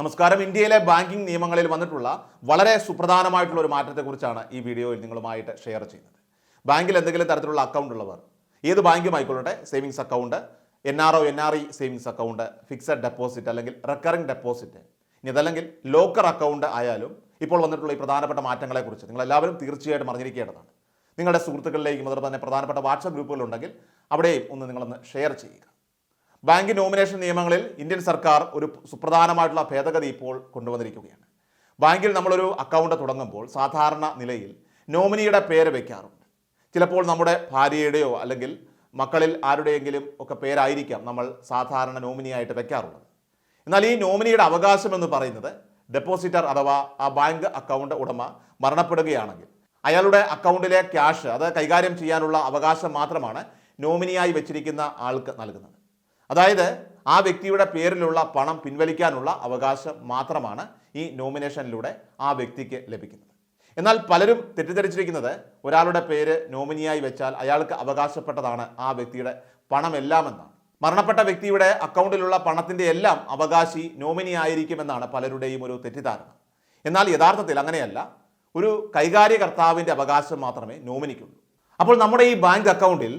നമസ്കാരം. ഇന്ത്യയിലെ ബാങ്കിംഗ് നിയമങ്ങളിൽ വന്നിട്ടുള്ള വളരെ സുപ്രധാനമായിട്ടുള്ള ഒരു മാറ്റത്തെക്കുറിച്ചാണ് ഈ വീഡിയോയിൽ നിങ്ങളുമായിട്ട് ഷെയർ ചെയ്യുന്നത്. ബാങ്കിൽ എന്തെങ്കിലും തരത്തിലുള്ള അക്കൗണ്ട് ഉള്ളവർ ഏത് ബാങ്കും ആയിക്കൊള്ളട്ടെ savings account N R O N R E savings account fixed deposit അല്ലെങ്കിൽ റെക്കറിംഗ് ഡെപ്പോസിറ്റ് ഇനി അതല്ലെങ്കിൽ ലോക്കർ അക്കൗണ്ട് ആയാലും ഇപ്പോൾ വന്നിട്ടുള്ള ഈ പ്രധാനപ്പെട്ട മാറ്റങ്ങളെക്കുറിച്ച് നിങ്ങൾ എല്ലാവരും തീർച്ചയായിട്ടും അറിഞ്ഞിരിക്കേണ്ടതാണ്. നിങ്ങളുടെ സുഹൃത്തുക്കളിലേക്കും അതുപോലെ തന്നെ പ്രധാനപ്പെട്ട വാട്സപ്പ് ഗ്രൂപ്പുകളുണ്ടെങ്കിൽ അവിടെയും ഒന്ന് നിങ്ങളൊന്ന് ഷെയർ ചെയ്യുക. ബാങ്ക് നോമിനേഷൻ നിയമങ്ങളിൽ ഇന്ത്യൻ സർക്കാർ ഒരു സുപ്രധാനമായിട്ടുള്ള ഭേദഗതി ഇപ്പോൾ കൊണ്ടുവന്നിരിക്കുകയാണ്. ബാങ്കിൽ നമ്മളൊരു അക്കൗണ്ട് തുടങ്ങുമ്പോൾ സാധാരണ നിലയിൽ നോമിനിയുടെ പേര് വയ്ക്കാറുണ്ട് ചിലപ്പോൾ നമ്മുടെ ഭാര്യയുടെയോ അല്ലെങ്കിൽ മക്കളിൽ ആരുടെയെങ്കിലും ഒക്കെ പേരായിരിക്കാം നമ്മൾ സാധാരണ നോമിനിയായിട്ട് വയ്ക്കാറുള്ളത് എന്നാൽ ഈ നോമിനിയുടെ അവകാശം എന്ന് പറയുന്നത് ഡെപ്പോസിറ്റർ അഥവാ ആ ബാങ്ക് അക്കൗണ്ട് ഉടമ മരണപ്പെടുകയാണെങ്കിൽ അയാളുടെ അക്കൗണ്ടിലെ ക്യാഷ് അത് കൈകാര്യം ചെയ്യാനുള്ള അവകാശം മാത്രമാണ് നോമിനിയായി വെച്ചിരിക്കുന്ന ആൾക്ക് നൽകുന്നത്. അതായത് ആ വ്യക്തിയുടെ പേരിലുള്ള പണം പിൻവലിക്കാനുള്ള അവകാശം മാത്രമാണ് ഈ നോമിനേഷനിലൂടെ ആ വ്യക്തിക്ക് ലഭിക്കുന്നത്. എന്നാൽ പലരും തെറ്റിദ്ധരിച്ചിരിക്കുന്നത് ഒരാളുടെ പേര് നോമിനിയായി വെച്ചാൽ അയാൾക്ക് അവകാശപ്പെട്ടതാണ് ആ വ്യക്തിയുടെ പണമെല്ലാമെന്നാണ്. മരണപ്പെട്ട വ്യക്തിയുടെ അക്കൗണ്ടിലുള്ള പണത്തിന്റെ എല്ലാം അവകാശി നോമിനി ആയിരിക്കുമെന്നാണ് പലരുടെയും ഒരു തെറ്റിദ്ധാരണ. എന്നാൽ യഥാർത്ഥത്തിൽ അങ്ങനെയല്ല. ഒരു കൈകാര്യകർത്താവിന്റെ അവകാശം മാത്രമേ നോമിനിക്കുള്ളൂ. അപ്പോൾ നമ്മുടെ ഈ ബാങ്ക് അക്കൗണ്ടിൽ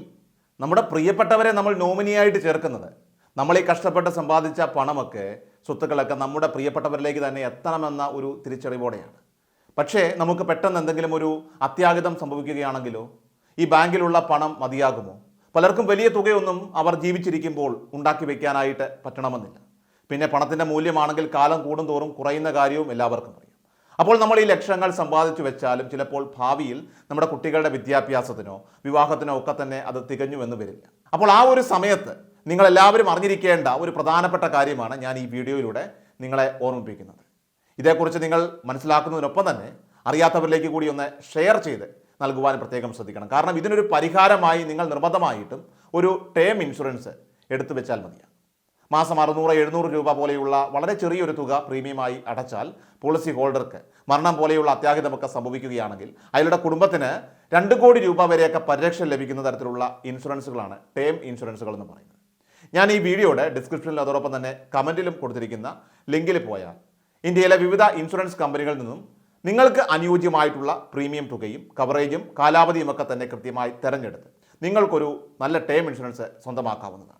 നമ്മുടെ പ്രിയപ്പെട്ടവരെ നമ്മൾ നോമിനിയായിട്ട് ചേർക്കുന്നത്. നമ്മൾ ഈ കഷ്ടപ്പെട്ട് സമ്പാദിച്ച പണമൊക്കെ സ്വത്തുക്കളൊക്കെ നമ്മുടെ പ്രിയപ്പെട്ടവരിലേക്ക് തന്നെ എത്തണമെന്ന ഒരു തിരിച്ചറിവോടെയാണ്. പക്ഷേ നമുക്ക് പെട്ടെന്ന് എന്തെങ്കിലും ഒരു അത്യാഹിതം സംഭവിക്കുകയാണെങ്കിലോ ഈ ബാങ്കിലുള്ള പണം മതിയാകുമോ? പലർക്കും വലിയ തുകയൊന്നും അവർ ജീവിച്ചിരിക്കുമ്പോൾ ഉണ്ടാക്കി വയ്ക്കാനായിട്ട് പറ്റണമെന്നില്ല. പിന്നെ പണത്തിന്റെ മൂല്യമാണെങ്കിൽ കാലം കൂടുന്തോറും കുറയുന്ന കാര്യവും എല്ലാവർക്കും അറിയാം. അപ്പോൾ നമ്മൾ ഈ ലക്ഷങ്ങൾ സമ്പാദിച്ചു വെച്ചാലും ചിലപ്പോൾ ഭാവിയിൽ നമ്മുടെ കുട്ടികളുടെ വിദ്യാഭ്യാസത്തിനോ വിവാഹത്തിനോ ഒക്കെ തന്നെ അത് തികഞ്ഞു എന്ന് വരില്ല. അപ്പോൾ ആ ഒരു സമയത്ത് നിങ്ങൾ എല്ലാവരും അറിഞ്ഞിരിക്കേണ്ട ഒരു പ്രധാനപ്പെട്ട കാര്യമാണ് ഞാൻ ഈ വീഡിയോയിലൂടെ നിങ്ങളെ ഓർമ്മിപ്പിക്കുന്നത്. ഇതേക്കുറിച്ച് നിങ്ങൾ മനസ്സിലാക്കുന്നതിനൊപ്പം തന്നെ അറിയാത്തവരിലേക്ക് കൂടി ഒന്ന് ഷെയർ ചെയ്ത് നൽകുവാൻ പ്രത്യേകം ശ്രദ്ധിക്കണം. കാരണം ഇതിനൊരു പരിഹാരമായി നിങ്ങൾ നിർബന്ധമായിട്ടും ഒരു ടേം ഇൻഷുറൻസ് എടുത്തു വെച്ചാൽ മതിയാണ് മാസം അറുന്നൂറ് എഴുന്നൂറ് രൂപ പോലെയുള്ള വളരെ ചെറിയൊരു തുക പ്രീമിയമായി അടച്ചാൽ പോളിസി ഹോൾഡർക്ക് മരണം പോലെയുള്ള അത്യാഹിതമൊക്കെ സംഭവിക്കുകയാണെങ്കിൽ അയാളുടെ കുടുംബത്തിന് രണ്ട് കോടി രൂപ വരെയൊക്കെ പരിരക്ഷ ലഭിക്കുന്ന തരത്തിലുള്ള ഇൻഷുറൻസുകളാണ് ടേം ഇൻഷുറൻസുകൾ എന്ന് പറയുന്നത്. ഞാൻ ഈ വീഡിയോയുടെ ഡിസ്ക്രിപ്ഷനിൽ അതോടൊപ്പം തന്നെ കമന്റിലും കൊടുത്തിരിക്കുന്ന ലിങ്കിൽ പോയാൽ ഇന്ത്യയിലെ വിവിധ ഇൻഷുറൻസ് കമ്പനികളിൽ നിന്നും നിങ്ങൾക്ക് അനുയോജ്യമായിട്ടുള്ള പ്രീമിയം തുകയും കവറേജും കാലാവധിയും ഒക്കെ തന്നെ കൃത്യമായി തിരഞ്ഞെടുത്ത് നിങ്ങൾക്കൊരു നല്ല ടേം ഇൻഷുറൻസ് സ്വന്തമാക്കാവുന്നതാണ്.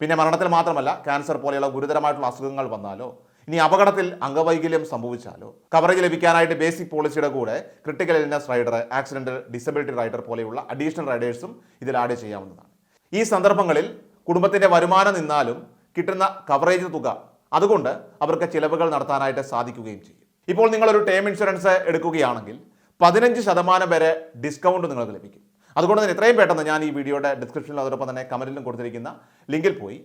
പിന്നെ മരണത്തിൽ മാത്രമല്ല ക്യാൻസർ പോലെയുള്ള ഗുരുതരമായിട്ടുള്ള അസുഖങ്ങൾ വന്നാലോ ഇനി അപകടത്തിൽ അംഗവൈകല്യം സംഭവിച്ചാലോ കവറേജ് ലഭിക്കാനായിട്ട് ബേസിക് പോളിസിയുടെ കൂടെ critical illness rider accident disability rider പോലെയുള്ള അഡീഷണൽ റൈഡേഴ്സും ഇതിൽ ആഡ് ചെയ്യാവുന്നതാണ്. ഈ സന്ദർഭങ്ങളിൽ കുടുംബത്തിന്റെ വരുമാനം നിന്നാലും കിട്ടുന്ന കവറേജ് തുക അതുകൊണ്ട് അവർക്ക് ചിലവുകൾ നടത്താനായിട്ട് സാധിക്കുകയും ചെയ്യും. ഇപ്പോൾ നിങ്ങളൊരു ടേം ഇൻഷുറൻസ് എടുക്കുകയാണെങ്കിൽ പതിനഞ്ച് ശതമാനം വരെ ഡിസ്കൗണ്ട് നിങ്ങൾക്ക് ലഭിക്കും. അതുകൊണ്ട് തന്നെ എത്രയും പെട്ടെന്ന് ഞാൻ ഈ വീഡിയോയുടെ ഡിസ്ക്രിപ്ഷനിലും അതോടൊപ്പം തന്നെ കമന്റിലും കൊടുത്തിരിക്കുന്ന ലിങ്കിൽ പോയി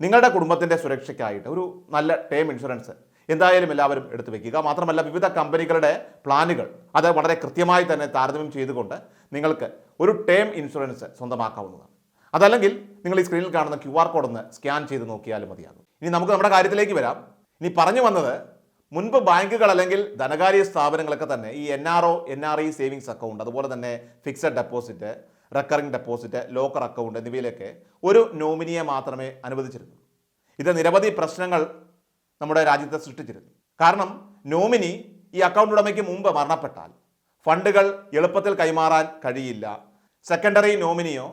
നിങ്ങളുടെ കുടുംബത്തിന്റെ സുരക്ഷയ്ക്കായിട്ട് ഒരു നല്ല ടേം ഇൻഷുറൻസ് എന്തായാലും എല്ലാവരും എടുത്തു വെക്കുക. മാത്രമല്ല വിവിധ കമ്പനികളുടെ പ്ലാനുകൾ അത് വളരെ കൃത്യമായി തന്നെ താരതമ്യം ചെയ്തുകൊണ്ട് നിങ്ങൾക്ക് ഒരു ടേം ഇൻഷുറൻസ് സ്വന്തമാക്കാവുന്നതാണ്. അതല്ലെങ്കിൽ നിങ്ങൾ ഈ സ്ക്രീനിൽ കാണുന്ന ക്യു ആർ കോഡ് ഒന്ന് സ്കാൻ ചെയ്ത് നോക്കിയാലും മതിയാകും. ഇനി നമുക്ക് നമ്മുടെ കാര്യത്തിലേക്ക് വരാം. ഇനി പറഞ്ഞു വന്നത് മുൻപ് ബാങ്കുകൾ അല്ലെങ്കിൽ ധനകാര്യ സ്ഥാപനങ്ങളൊക്കെ തന്നെ ഈ N R O N R I savings account അതുപോലെ തന്നെ fixed deposit recurring deposit locker account എന്നിവയിലൊക്കെ ഒരു നോമിനിയെ മാത്രമേ അനുവദിച്ചിരുന്നു. ഇത് നിരവധി പ്രശ്നങ്ങൾ നമ്മുടെ രാജ്യത്തെ സൃഷ്ടിച്ചിരുന്നു. കാരണം നോമിനി ഈ അക്കൗണ്ട് ഉടമയ്ക്ക് മുമ്പ് മരണപ്പെട്ടാൽ ഫണ്ടുകൾ എളുപ്പത്തിൽ കൈമാറാൻ കഴിയില്ല. സെക്കൻഡറി നോമിനിയോ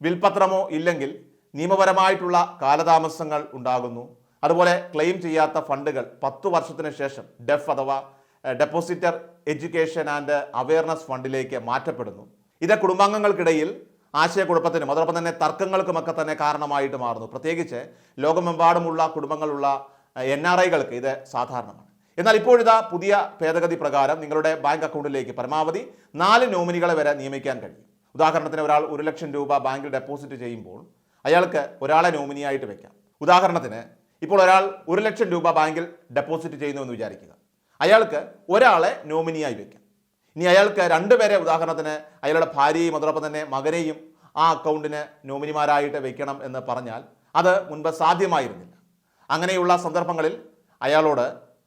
വിൽപത്രമോ ഇല്ലെങ്കിൽ നിയമപരമായിട്ടുള്ള കാലതാമസങ്ങൾ ഉണ്ടാകുന്നു. അതുപോലെ ക്ലെയിം ചെയ്യാത്ത ഫണ്ടുകൾ പത്തു വർഷത്തിന് ശേഷം ഡെഫ് അഥവാ ഡെപ്പോസിറ്റർ എഡ്യൂക്കേഷൻ ആൻഡ് അവയർനെസ് ഫണ്ടിലേക്ക് മാറ്റപ്പെടുന്നു. ഇത് കുടുംബാംഗങ്ങൾക്കിടയിൽ ആശയക്കുഴപ്പത്തിനും അതോടൊപ്പം തന്നെ തർക്കങ്ങൾക്കുമൊക്കെ തന്നെ കാരണമായിട്ട് മാറുന്നു. പ്രത്യേകിച്ച് ലോകമെമ്പാടുമുള്ള കുടുംബങ്ങളുള്ള എൻ ആർ ഐകൾക്ക് ഇത് സാധാരണമാണ്. എന്നാൽ ഇപ്പോഴിതാ പുതിയ ഭേദഗതി പ്രകാരം നിങ്ങളുടെ ബാങ്ക് അക്കൗണ്ടിലേക്ക് പരമാവധി നാല് നോമിനികളെ വരെ നിയമിക്കാൻ കഴിയും. ഉദാഹരണത്തിന് ഒരാൾ ഒരു ലക്ഷം രൂപ ബാങ്കിൽ ഡെപ്പോസിറ്റ് ചെയ്യുമ്പോൾ അയാൾക്ക് ഒരാളെ നോമിനിയായിട്ട് വെക്കാം. ഉദാഹരണത്തിന് ഇപ്പോൾ ഒരാൾ ഒരു ലക്ഷം രൂപ ബാങ്കിൽ ഡെപ്പോസിറ്റ് ചെയ്യുന്നു എന്ന് വിചാരിക്കുക. അയാൾക്ക് ഒരാളെ നോമിനിയായി വെക്കാം. ഇനി അയാൾക്ക് രണ്ടുപേരെ ഉദാഹരണത്തിന് അയാളുടെ ഭാര്യയും അതോടൊപ്പം തന്നെ മകനെയും ആ അക്കൗണ്ടിന് നോമിനിമാരായിട്ട് വെക്കണം എന്ന് പറഞ്ഞാൽ അത് മുൻപ് സാധ്യമായിരുന്നില്ല. അങ്ങനെയുള്ള സന്ദർഭങ്ങളിൽ അയാളോട്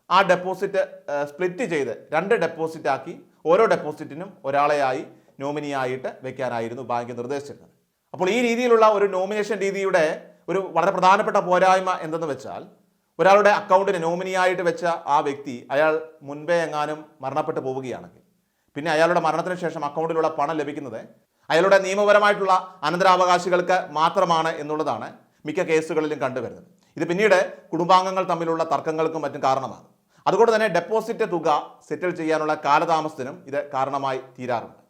ആ ഡെപ്പോസിറ്റ് സ്പ്ലിറ്റ് ചെയ്ത് രണ്ട് ഡെപ്പോസിറ്റ് ആക്കി ഓരോ ഡെപ്പോസിറ്റിനും ഒരാളെയായി നോമിനിയായിട്ട് വെക്കാനായിരുന്നു ബാങ്ക് നിർദ്ദേശിച്ചിരുന്നത്. അപ്പോൾ ഈ രീതിയിലുള്ള ഒരു നോമിനേഷൻ രീതിയുടെ ഒരു വളരെ പ്രധാനപ്പെട്ട പോരായ്മ എന്തെന്ന് വെച്ചാൽ ഒരാളുടെ അക്കൗണ്ടിന് നോമിനിയായിട്ട് വെച്ച ആ വ്യക്തി അയാൾ മുൻപേ എങ്ങാനും മരണപ്പെട്ടു പോവുകയാണെങ്കിൽ പിന്നെ അയാളുടെ മരണത്തിന് ശേഷം അക്കൗണ്ടിലുള്ള പണം ലഭിക്കുന്നത് അയാളുടെ നിയമപരമായിട്ടുള്ള അനന്തരാവകാശികൾക്ക് മാത്രമാണ് എന്നുള്ളതാണ് മിക്ക കേസുകളിലും കണ്ടുവരുന്നത്. ഇത് പിന്നീട് കുടുംബാംഗങ്ങൾ തമ്മിലുള്ള തർക്കങ്ങൾക്കും മറ്റും കാരണമാണ് അതുകൊണ്ട് തന്നെ ഡെപ്പോസിറ്റ് തുക സെറ്റിൽ ചെയ്യാനുള്ള കാലതാമസത്തിനും ഇത് കാരണമായി തീരാറുണ്ട്.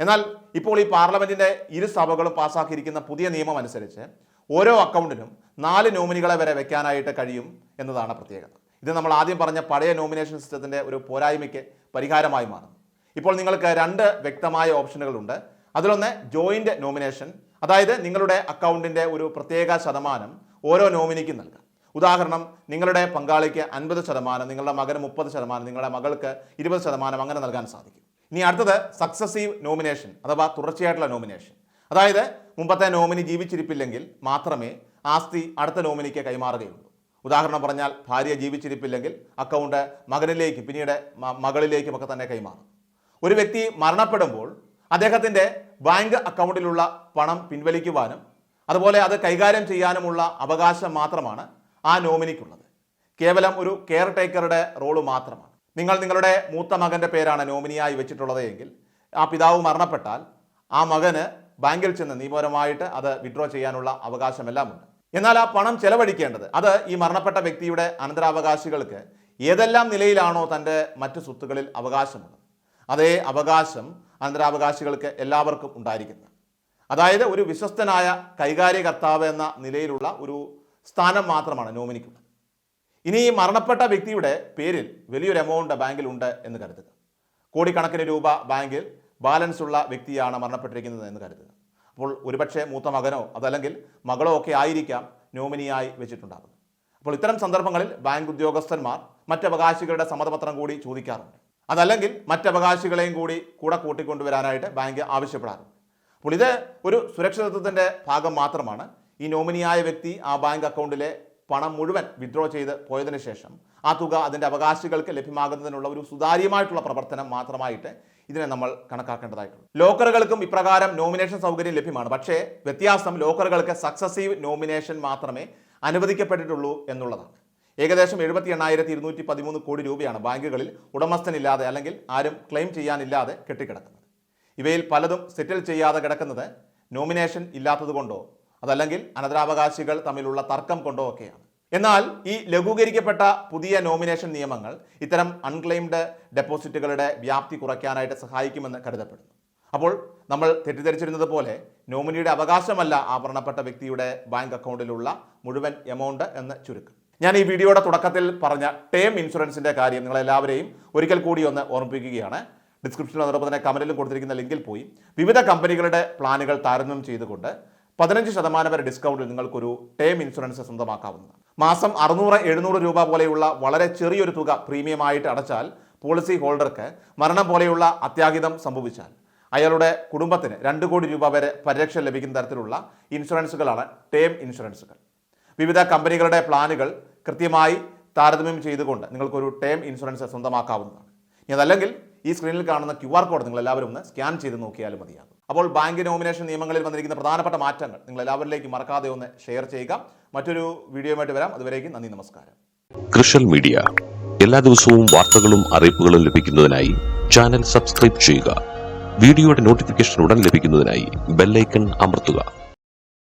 എന്നാൽ ഇപ്പോൾ ഈ പാർലമെന്റിന്റെ ഇരു സഭകളും പാസ്സാക്കിയിരിക്കുന്ന പുതിയ നിയമം അനുസരിച്ച് ഓരോ അക്കൗണ്ടിനും നാല് നോമിനികളെ വരെ വെക്കാനായിട്ട് കഴിയും എന്നതാണ് പ്രത്യേകത. ഇത് നമ്മൾ ആദ്യം പറഞ്ഞ പഴയ നോമിനേഷൻ സിസ്റ്റത്തിന്റെ ഒരു പോരായ്മയ്ക്ക് പരിഹാരമായി മാറുന്നു. ഇപ്പോൾ നിങ്ങൾക്ക് രണ്ട് വ്യക്തമായ ഓപ്ഷനുകളുണ്ട്. അതിലൊന്ന് ജോയിന്റ് നോമിനേഷൻ അതായത് നിങ്ങളുടെ അക്കൗണ്ടിന്റെ ഒരു പ്രത്യേക ശതമാനം ഓരോ നോമിനിക്കും നൽകാം. ഉദാഹരണം നിങ്ങളുടെ പങ്കാളിക്ക് അൻപത് ശതമാനം നിങ്ങളുടെ മകന് മുപ്പത് ശതമാനം നിങ്ങളുടെ മകൾക്ക് ഇരുപത് ശതമാനം അങ്ങനെ നൽകാൻ സാധിക്കും. ഇനി അടുത്തത് സക്സസീവ് നോമിനേഷൻ അഥവാ തുടർച്ചയായിട്ടുള്ള നോമിനേഷൻ. അതായത് മുമ്പത്തെ നോമിനി ജീവിച്ചിരിപ്പില്ലെങ്കിൽ മാത്രമേ ആസ്തി അടുത്ത നോമിനിക്ക് കൈമാറുകയുള്ളൂ. ഉദാഹരണം പറഞ്ഞാൽ ഭാര്യ ജീവിച്ചിരിപ്പില്ലെങ്കിൽ അക്കൗണ്ട് മകനിലേക്ക് പിന്നീട് മകളിലേക്കും ഒക്കെ തന്നെ കൈമാറും. ഒരു വ്യക്തി മരണപ്പെടുമ്പോൾ അദ്ദേഹത്തിന്റെ ബാങ്ക് അക്കൗണ്ടിലുള്ള പണം പിൻവലിക്കുവാനും അതുപോലെ അത് കൈകാര്യം ചെയ്യാനുമുള്ള അവകാശം മാത്രമാണ് ആ നോമിനിക്കുള്ളത്. കേവലം ഒരു കെയർ ടേക്കറുടെ റോൾ മാത്രമാണ്. നിങ്ങൾ നിങ്ങളുടെ മൂത്ത മകന്റെ പേരാണ് നോമിനിയായി വെച്ചിട്ടുള്ളത് എങ്കിൽ ആ പിതാവ് മരണപ്പെട്ടാൽ ആ മകന് ബാങ്കിൽ ചെന്ന് നിയമപരമായിട്ട് അത് വിഡ്രോ ചെയ്യാനുള്ള അവകാശമെല്ലാം ഉണ്ട്. എന്നാൽ ആ പണം ചെലവഴിക്കേണ്ടത് അത് ഈ മരണപ്പെട്ട വ്യക്തിയുടെ അനന്തരാവകാശികൾക്ക് ഏതെല്ലാം നിലയിലാണോ തന്റെ മറ്റ് സ്വത്തുക്കളിൽ അവകാശമുള്ളത് അതേ അവകാശം അനന്തരാവകാശികൾക്ക് എല്ലാവർക്കും ഉണ്ടായിരിക്കുന്നത്. അതായത് ഒരു വിശ്വസ്തനായ കൈകാര്യകർത്താവ് എന്ന നിലയിലുള്ള ഒരു സ്ഥാനം മാത്രമാണ് നോമിനിക്കുള്ളത്. ഇനി ഈ മരണപ്പെട്ട വ്യക്തിയുടെ പേരിൽ വലിയൊരു എമൗണ്ട് ബാങ്കിലുണ്ട് എന്ന് കരുതുക. കോടിക്കണക്കിന് രൂപ ബാങ്കിൽ ബാലൻസ് ഉള്ള വ്യക്തിയാണ് മരണപ്പെട്ടിരിക്കുന്നത് എന്ന് കരുതുക. അപ്പോൾ ഒരുപക്ഷെ മൂത്ത മകനോ അതല്ലെങ്കിൽ മകളോ ഒക്കെ ആയിരിക്കാം നോമിനിയായി വെച്ചിട്ടുണ്ടാകുന്നത് അപ്പോൾ ഇത്തരം സന്ദർഭങ്ങളിൽ ബാങ്ക് ഉദ്യോഗസ്ഥന്മാർ മറ്റവകാശികളുടെ സമ്മതപത്രം കൂടി ചോദിക്കാറുണ്ട്. അതല്ലെങ്കിൽ മറ്റവകാശികളെയും കൂടി കൂടെ കൂട്ടിക്കൊണ്ടുവരാനായിട്ട് ബാങ്ക് ആവശ്യപ്പെടാറുണ്ട്. അപ്പോൾ ഇത് ഒരു സുരക്ഷിതത്വത്തിന്റെ ഭാഗം മാത്രമാണ്. ഈ നോമിനിയായ വ്യക്തി ആ ബാങ്ക് അക്കൗണ്ടിലെ പണം മുഴുവൻ വിഡ്രോ ചെയ്ത് പോയതിനു ശേഷം ആ തുക അതിന്റെ അവകാശികൾക്ക് ലഭ്യമാകുന്നതിനുള്ള ഒരു സുതാര്യമായിട്ടുള്ള പ്രവർത്തനം മാത്രമായിട്ട് ഇതിനെ നമ്മൾ കണക്കാക്കേണ്ടതായിട്ടുണ്ട്. ലോക്കറുകൾക്കും ഇപ്രകാരം നോമിനേഷൻ സൗകര്യം ലഭ്യമാണ്. പക്ഷേ വ്യത്യാസം ലോക്കറുകൾക്ക് സക്സസീവ് നോമിനേഷൻ മാത്രമേ അനുവദിക്കപ്പെട്ടിട്ടുള്ളൂ എന്നുള്ളതാണ്. ഏകദേശം എഴുപത്തി എണ്ണായിരത്തി ഇരുന്നൂറ്റി പതിമൂന്ന് കോടി രൂപയാണ് ബാങ്കുകളിൽ ഉടമസ്ഥനില്ലാതെ അല്ലെങ്കിൽ ആരും ക്ലെയിം ചെയ്യാനില്ലാതെ കെട്ടിക്കിടക്കുന്നത്. ഇവയിൽ പലതും സെറ്റിൽ ചെയ്യാതെ കിടക്കുന്നത് നോമിനേഷൻ ഇല്ലാത്തതുകൊണ്ടോ അതല്ലെങ്കിൽ അനന്തരാവകാശികൾ തമ്മിലുള്ള തർക്കം കൊണ്ടോ ഒക്കെയാണ്. എന്നാൽ ഈ ലഘൂകരിക്കപ്പെട്ട പുതിയ നോമിനേഷൻ നിയമങ്ങൾ ഇത്തരം അൺക്ലെയിംഡ് ഡെപ്പോസിറ്റുകളുടെ വ്യാപ്തി കുറയ്ക്കാനായിട്ട് സഹായിക്കുമെന്ന് കരുതപ്പെടുന്നു. അപ്പോൾ നമ്മൾ തെറ്റിദ്ധരിച്ചിരുന്നത് പോലെ നോമിനിയുടെ അവകാശമല്ല ആ മരണപ്പെട്ട വ്യക്തിയുടെ ബാങ്ക് അക്കൗണ്ടിലുള്ള മുഴുവൻ എമൗണ്ട് എന്ന് ചുരുക്കം. ഞാൻ ഈ വീഡിയോയുടെ തുടക്കത്തിൽ പറഞ്ഞ ടേം ഇൻഷുറൻസിന്റെ കാര്യം നിങ്ങളെല്ലാവരെയും ഒരിക്കൽ കൂടി ഒന്ന് ഓർമ്മിപ്പിക്കുകയാണ്. ഡിസ്ക്രിപ്ഷനിൽ അതോടൊപ്പം തന്നെ കമന്റിലും കൊടുത്തിരിക്കുന്ന ലിങ്കിൽ പോയി. വിവിധ കമ്പനികളുടെ പ്ലാനുകൾ താരതമ്യം ചെയ്തുകൊണ്ട് പതിനഞ്ച് ശതമാനം വരെ ഡിസ്കൗണ്ടിൽ നിങ്ങൾക്കൊരു ടേം ഇൻഷുറൻസ് സ്വന്തമാക്കാവുന്നതാണ്. മാസം അറുന്നൂറ് എഴുന്നൂറ് രൂപ പോലെയുള്ള വളരെ ചെറിയൊരു തുക പ്രീമിയമായിട്ട് അടച്ചാൽ പോളിസി ഹോൾഡർക്ക് മരണം പോലെയുള്ള അത്യാഹിതം സംഭവിച്ചാൽ അയാളുടെ കുടുംബത്തിന് രണ്ട് കോടി രൂപ വരെ പരിരക്ഷ ലഭിക്കുന്ന തരത്തിലുള്ള ഇൻഷുറൻസുകളാണ് ടേം ഇൻഷുറൻസുകൾ വിവിധ കമ്പനികളുടെ പ്ലാനുകൾ കൃത്യമായി താരതമ്യം ചെയ്തുകൊണ്ട് നിങ്ങൾക്കൊരു ടേം ഇൻഷുറൻസ് സ്വന്തമാക്കാവുന്നതാണ്. ഇനി അതല്ലെങ്കിൽ ഈ സ്ക്രീനിൽ കാണുന്ന ക്യു കോഡ് നിങ്ങൾ എല്ലാവരും ഒന്ന് സ്കാൻ ചെയ്ത് നോക്കിയാലും മതിയാകും. അപ്പോൾ ബാങ്ക് നോമിനേഷൻ നിയമങ്ങളിൽ വന്നിരിക്കുന്ന പ്രധാനപ്പെട്ട മാറ്റങ്ങൾ നിങ്ങൾ എല്ലാവരിലേക്ക് മറക്കാതെ ഒന്ന് ഷെയർ ചെയ്യുക. മറ്റൊരു വീഡിയോയുമായിട്ട് വരാം. അതുവരേക്കും നന്ദി നമസ്കാരം. കൃഷൽ മീഡിയ. എല്ലാ ദിവസവും വാർത്തകളും അറിയിപ്പുകളും ലഭിക്കുന്നതിനായി ചാനൽ സബ്സ്ക്രൈബ് ചെയ്യുക. വീഡിയോയുടെ നോട്ടിഫിക്കേഷൻ ഉടൻ ലഭിക്കുന്നതിനായി ബെല്ലൈക്കൺ അമർത്തുക.